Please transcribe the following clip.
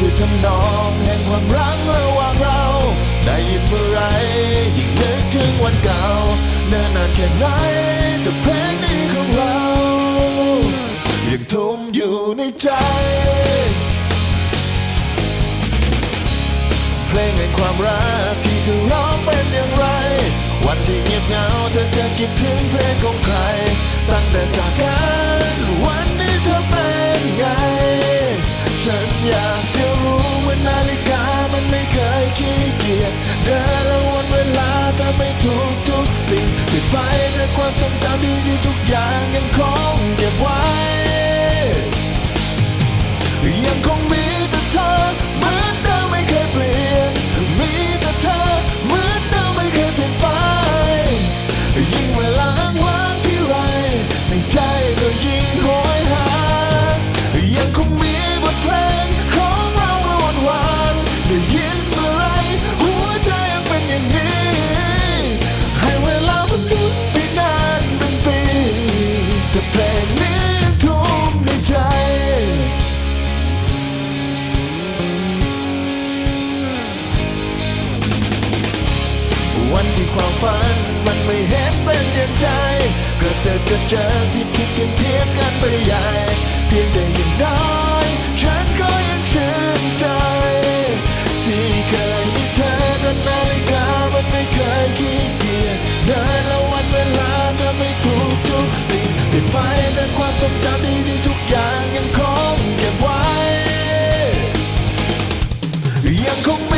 คือทำนองแห่งความรักระหว่างเรา ได้ยินเมื่อไรยิ่งนึกถึงวันเก่าเนิ่นนานแค่ไหนแต่เพลงนี้ของเรา ยังทุ่มอยู่ในใจเพลงแห่งความรักที่เธอร้องเป็นอย่างไร วันที่เงียบเหงาเธอจะคิดถึงเพลงของ ขี้เกียจเดินละวันเวลาแต่ไม่ทุกทุกสิ่งผิดไปแต่ความทรงจำดีๆทุก ก็เจอผิดผิดเพียนเพียงกันไปใหญ่เพียงแต่ยังได้ฉันก็ยังชื่นใจ ที่เคยมีเธอกันนาฬิกามันไม่เคยขี้เกียจเดินละวันเวลาเธอไม่ถูกทุกสิ่งไปลี่นไปแต่ความทรงจำดีๆทุกอย่างยังคงเก็บไว้ยังคงไม่